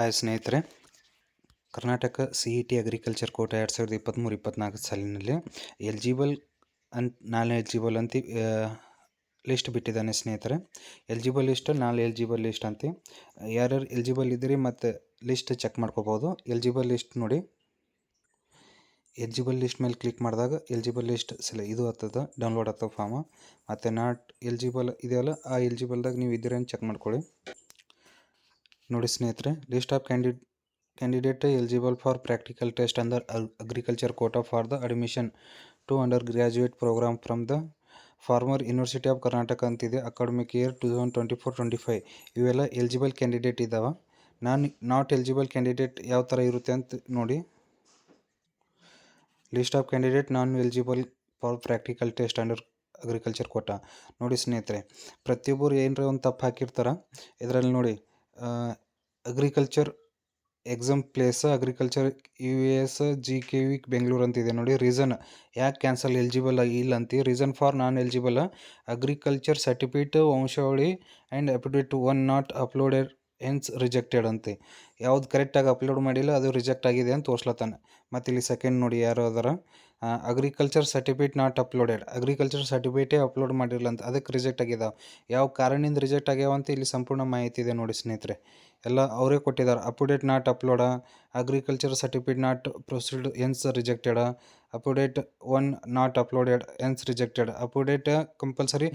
Hi ಸ್ನೇಹಿತರೆ. Karnataka C E T agriculture quota ಎರಡು ಸಾವಿರದ ಇಪ್ಪತ್ತ್ಮೂರು ಇಪ್ಪತ್ತ್ನಾಲ್ಕು ಸಾಲಿನಲ್ಲಿ ಎಲ್ಜಿಬಲ್ ಅಂತ ನಾಳೆ ಎಲ್ಜಿಬಲ್ ಅಂತ ಲಿಸ್ಟ್ ಬಿಟ್ಟಿದ್ದಾನೆ ಸ್ನೇಹಿತರೆ. ಎಲ್ಜಿಬಲ್ ಲಿಸ್ಟ್ ನಾಲ್ಕು ಎಲ್ಜಿಬಲ್ ಲಿಸ್ಟ್ ಅಂತ. ಯಾರ್ಯಾರು ಎಲ್ಜಿಬಲ್ ಇದ್ದೀರಿ ಮತ್ತು ಲಿಸ್ಟ್ ಚೆಕ್ ಮಾಡ್ಕೋಬೋದು. ಎಲ್ಜಿಬಲ್ ಲಿಸ್ಟ್ ನೋಡಿ. ಎಲ್ಜಿಬಲ್ ಲಿಸ್ಟ್ ಮೇಲೆ ಕ್ಲಿಕ್ ಮಾಡಿದಾಗ ಎಲ್ಜಿಬಲ್ ಲಿಸ್ಟ್ ಸಲ, ಇದು ಆಗ್ತದ, ಡೌನ್ಲೋಡ್ ಆಗ್ತದೆ ಫಾರ್ಮ. ಮತ್ತು ನಾಟ್ ಎಲ್ಜಿಬಲ್ ಇದೆಯಲ್ಲ, ಆ ಎಲ್ಜಿಬಲ್ದಾಗ ನೀವು ಇದ್ದೀರಿ ಅಂತ ಚೆಕ್ ಮಾಡ್ಕೊಳ್ಳಿ. ನೋಡಿ ಸ್ನೇಹಿತರೆ list of candy candidate eligible for practical test under agriculture quota for the admission to undergraduate program from the farmer university of Karnataka ಅಂತಿದೆ. Academic year two thousand twenty four twenty five ಇವೆಲ್ಲ eligible candidate ಇದ್ದಾವೆ ನಾನು not eligible candidate ಯಾವ ಥರ ಇರುತ್ತೆ ಅಂತ ನೋಡಿ. List of candidate non eligible for practical test under agriculture quota ನೋಡಿ ಸ್ನೇಹಿತರೆ, ಪ್ರತಿಯೊಬ್ಬರು ಏನರ ಒಂದು ತಪ್ಪು ಹಾಕಿರ್ತಾರೆ. ಇದರಲ್ಲಿ ನೋಡಿ agriculture exam place agriculture U S G K V Bengaluru ಅಂತಿದೆ. ನೋಡಿ ರೀಸನ್ ಯಾಕೆ ಕ್ಯಾನ್ಸಲ್ ಎಲಿಜಿಬಲ್ ಇಲ್ಲ ಅಂತ. Reason for non eligible agriculture certificate ವಂಶಾವಳಿ and update one not uploaded hence rejected ಅಂತೆ. ಯಾವ್ದು ಕರೆಕ್ಟಾಗಿ ಅಪ್ಲೋಡ್ ಮಾಡಿಲ್ಲ, ಅದು ರಿಜೆಕ್ಟ್ ಆಗಿದೆ ಅಂತ ತೋರ್ಸ್ಲತ್ತಾನೆ. ಮತ್ತು ಇಲ್ಲಿ ಸೆಕೆಂಡ್ ನೋಡಿ ಯಾರು ಅದರ agriculture certificate not uploaded agriculture ಸರ್ಟಿಫಿಕೇಟೇ upload ಮಾಡಿರಲ್ಲ ಅಂತ. ಅದಕ್ಕೆ ರಿಜೆಕ್ಟ್ ಆಗಿದಾವೆ. ಯಾವ ಕಾರಣದಿಂದ ರಿಜೆಕ್ಟ್ ಆಗ್ಯಾವ ಅಂತ ಇಲ್ಲಿ ಸಂಪೂರ್ಣ ಮಾಹಿತಿ ಇದೆ ನೋಡಿ ಸ್ನೇಹಿತರೆ. ಎಲ್ಲ ಅವರೇ ಕೊಟ್ಟಿದ್ದಾರೆ update not upload agriculture certificate not proceed hence rejected update one not uploaded hence rejected update compulsory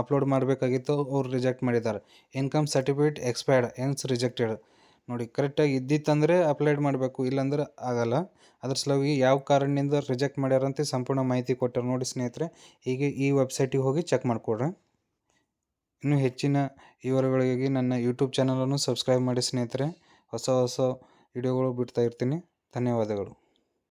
upload ಮಾಡಬೇಕಾಗಿತ್ತು. ಅವ್ರು ರಿಜೆಕ್ಟ್ ಮಾಡಿದ್ದಾರೆ income certificate expired hence rejected ನೋಡಿ ಕರೆಕ್ಟಾಗಿ ಇದ್ದಿತ್ತಂದರೆ ಅಪ್ಲೈಡ್ ಮಾಡಬೇಕು, ಇಲ್ಲಾಂದ್ರೆ ಆಗಲ್ಲ. ಅದ್ರ ಸಲುವಾಗಿ ಯಾವ ಕಾರಣದಿಂದ ರಿಜೆಕ್ಟ್ ಮಾಡ್ಯಾರಂತೆ ಸಂಪೂರ್ಣ ಮಾಹಿತಿ ಕೊಟ್ಟರು ನೋಡಿ ಸ್ನೇಹಿತರೆ. ಈಗ ಈ ವೆಬ್ಸೈಟಿಗೆ ಹೋಗಿ ಚೆಕ್ ಮಾಡಿಕೊಡ್ರಿ. ಇನ್ನೂ ಹೆಚ್ಚಿನ ವಿವರಗಳಿಗಾಗಿ ನನ್ನ ಯೂಟ್ಯೂಬ್ ಚಾನಲನ್ನು ಸಬ್ಸ್ಕ್ರೈಬ್ ಮಾಡಿ ಸ್ನೇಹಿತರೆ. ಹೊಸ ಹೊಸ ವಿಡಿಯೋಗಳು ಬಿಡ್ತಾ ಇರ್ತೀನಿ. ಧನ್ಯವಾದಗಳು.